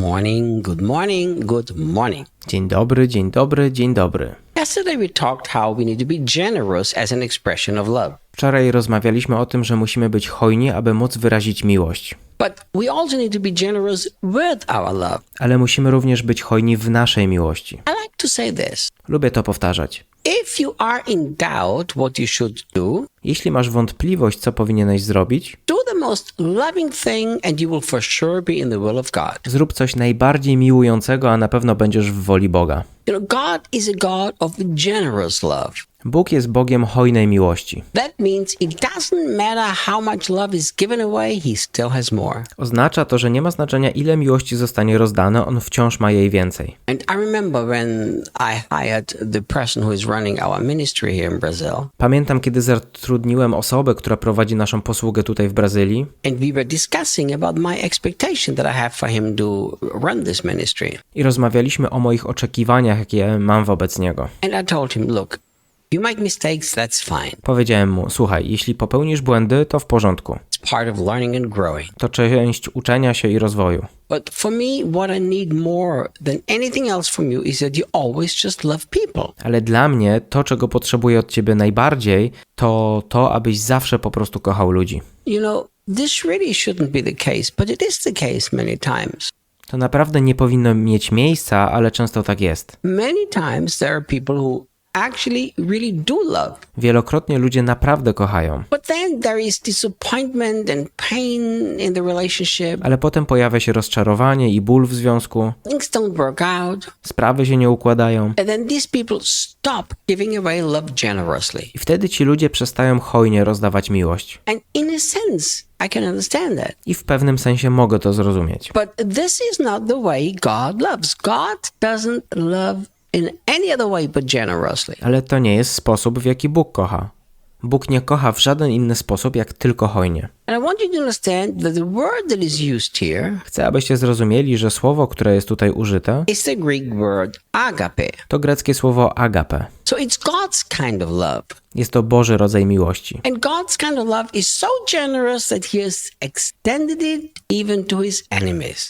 morning, good morning, good morning. Dzień dobry, dzień dobry, dzień dobry. Yesterday we talked how we need to be generous as an expression of love. Wczoraj rozmawialiśmy o tym, że musimy być hojni, aby móc wyrazić miłość. But we also need to be generous with our love. Ale musimy również być hojni w naszej miłości. I like to say this. Lubię to powtarzać. If you are in doubt what you should do, Jeśli masz wątpliwość, co powinieneś zrobić, do the most loving thing and you will for sure be in the will of God. zrób coś najbardziej miłującego, a na pewno będziesz w woli Boga. You know, God is a God of generous love. Bóg jest Bogiem hojnej miłości. Oznacza to, że nie ma znaczenia, ile miłości zostanie rozdane, on wciąż ma jej więcej. Pamiętam, kiedy zatrudniłem osobę, która prowadzi naszą posługę tutaj w Brazylii I rozmawialiśmy o moich oczekiwaniach, jakie mam wobec niego. And I told him, look, you make mistakes, that's fine. Powiedziałem mu: Słuchaj, jeśli popełnisz błędy, to w porządku. It's part of learning and growing. To część uczenia się i rozwoju. But for me, what I need more than anything else from you is that you always just love people. Ale dla mnie to, czego potrzebuję od ciebie najbardziej, to to, abyś zawsze po prostu kochał ludzi. You know, this really shouldn't be the case, but it is the case many times. To naprawdę nie powinno mieć miejsca, ale często tak jest. Many times there are people who actually really do love. Wielokrotnie ludzie naprawdę kochają, But then there is disappointment and pain in the relationship. ale potem pojawia się rozczarowanie i ból w związku, Things don't work out. sprawy się nie układają. And then these people stop giving away love generously. I wtedy ci ludzie przestają hojnie rozdawać miłość. And in a sense, I can understand that. I w pewnym sensie mogę to zrozumieć. But this is not the way God loves. God doesn't love in any other way but generously. Ale to nie jest sposób, w jaki Bóg kocha. Bóg nie kocha w żaden inny sposób, jak tylko hojnie. Chcę, abyście zrozumieli, że słowo, które jest tutaj użyte, is the Greek word agape. to greckie słowo agape. So it's God's kind of love. Jest to Boży rodzaj miłości.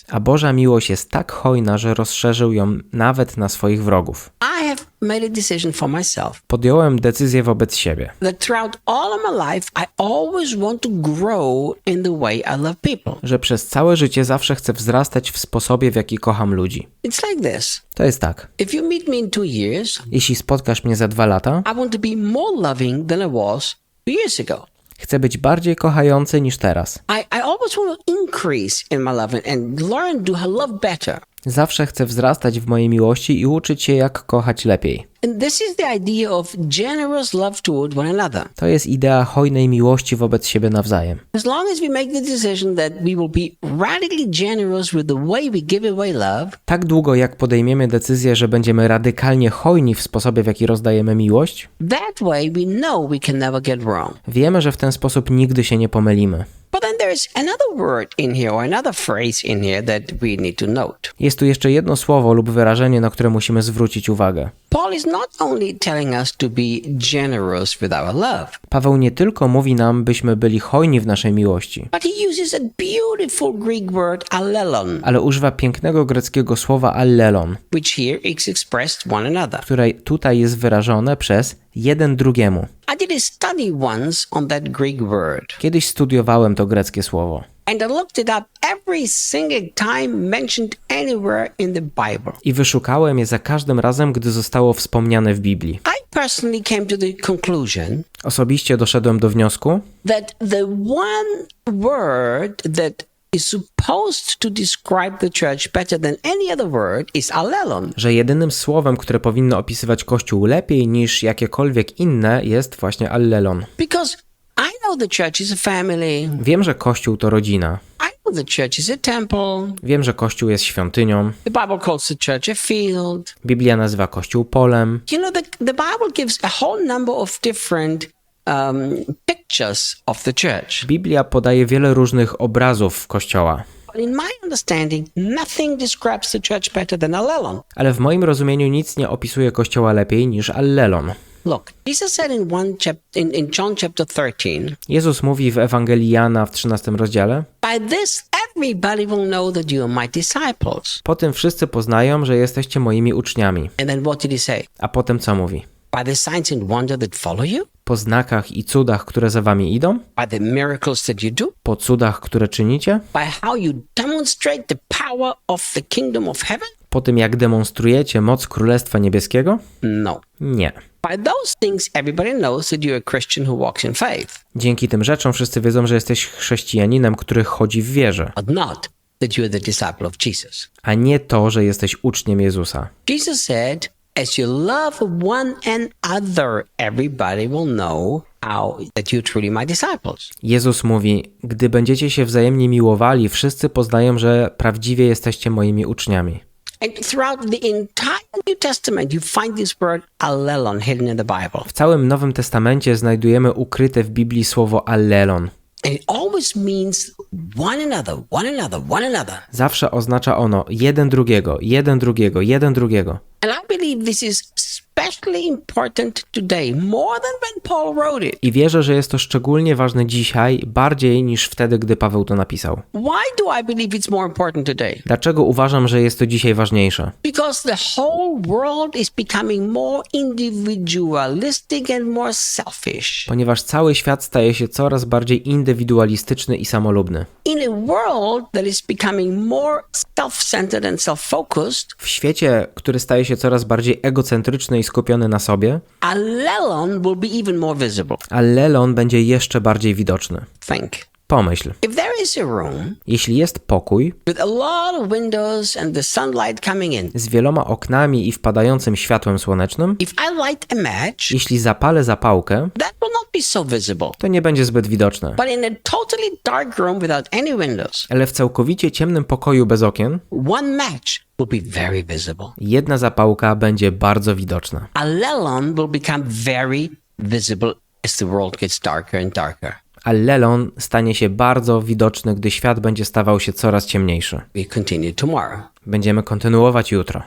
A Boża miłość jest tak hojna, że rozszerzył ją nawet na swoich wrogów. I have made a decision for myself Podjąłem decyzję wobec siebie, that throughout all of my life, I always want to grow in the way I love people. że przez całe życie zawsze chcę wzrastać w sposobie, w jaki kocham ludzi. It's like this. To jest tak. If you meet me in two years, Jeśli spotkasz mnie za dwa lata, I want to be more loving than I was two years ago. chcę być bardziej kochający niż teraz. I, I always want to increase in my love and, and learn to love better. Zawsze chcę wzrastać w mojej miłości i uczyć się, jak kochać lepiej. To jest idea hojnej miłości wobec siebie nawzajem. As long as we make the decision that we will be radically generous with the way we give away love, Tak długo jak podejmiemy decyzję, że będziemy radykalnie hojni w sposobie, w jaki rozdajemy miłość, that way we know we can never get wrong. wiemy, że w ten sposób nigdy się nie pomylimy. But Jest tu jeszcze jedno słowo lub wyrażenie, na które musimy zwrócić uwagę. Paul is not only telling us to be generous with our love, Paweł nie tylko mówi nam, byśmy byli hojni w naszej miłości, but he uses a beautiful Greek word, allelon, ale używa pięknego greckiego słowa allelon, which here is expressed one another. które tutaj jest wyrażone przez jeden drugiemu. I did a study once on that Greek word, Kiedyś studiowałem to greckie słowo and I looked it up every single time mentioned anywhere in the Bible. i wyszukałem je za każdym razem, gdy zostało wspomniane w Biblii. I personally came to the conclusion Osobiście doszedłem do wniosku, that the one word that is supposed to describe the church better than any other word is allelon. że jedynym słowem, które powinno opisywać Kościół lepiej niż jakiekolwiek inne, jest właśnie allelon. Because Wiem, że Kościół to rodzina. I know the church is a temple. Wiem, że Kościół jest świątynią. The Bible calls the church a field. Biblia nazywa Kościół polem. You know, the, the Bible gives a whole number of different um, pictures of the church. Biblia podaje wiele różnych obrazów Kościoła. Ale w moim rozumieniu nic nie opisuje Kościoła lepiej niż allelon. Look, Jesus said in one chap- in, in John chapter 13, Jezus mówi w Ewangelii Jana w 13 rozdziale: by this everybody will know that you are my disciples. Po tym wszyscy poznają, że jesteście moimi uczniami. A potem co mówi? By the signs and wonder that follow you? Po znakach i cudach, które za wami idą? Po cudach, które czynicie? By how you demonstrate the power of the kingdom of heaven? Po tym, jak demonstrujecie moc Królestwa Niebieskiego? No. Nie. By those things, everybody knows that you're a Christian who walks in faith, Dzięki tym rzeczom wszyscy wiedzą, że jesteś chrześcijaninem, który chodzi w wierze, but not that you're the disciple of Jesus. a nie to, że jesteś uczniem Jezusa. Jesus said, As you love one another, everybody will know how that you're truly my disciples. Jezus mówi: Gdy będziecie się wzajemnie miłowali, wszyscy poznają, że prawdziwie jesteście moimi uczniami. And throughout the entire New Testament, you find this word allelon hidden in the Bible. W całym Nowym Testamencie znajdujemy ukryte w Biblii słowo allelon. It always means one another, one another, one another. Zawsze oznacza ono jeden drugiego, jeden drugiego, jeden drugiego. And I believe this is especially important today, more than when Paul wrote it. I wierzę, że jest to szczególnie ważne dzisiaj, bardziej niż wtedy, gdy Paweł to napisał. Why do I believe it's more important today? Dlaczego uważam, że jest to dzisiaj ważniejsze? Because the whole world is becoming more individualistic and more selfish. Ponieważ cały świat staje się coraz bardziej indywidualistyczny i samolubny. W świecie, który staje się coraz bardziej egocentryczny i skupiony na sobie, allelon will be even more visible. allelon będzie jeszcze bardziej widoczny. Think. Pomyśl, If there is a room jeśli jest pokój with a lot of windows and the sunlight coming in, z wieloma oknami i wpadającym światłem słonecznym, if I light a match, jeśli zapalę zapałkę, not be so visible. to nie będzie zbyt widoczne. But in a totally dark room without any windows, Ale w całkowicie ciemnym pokoju bez okien, one match will be very visible. jedna zapałka będzie bardzo widoczna. Allelon will become very visible as the world gets darker and darker. Allelon stanie się bardzo widoczny, gdy świat będzie stawał się coraz ciemniejszy. We continue tomorrow. Będziemy kontynuować jutro.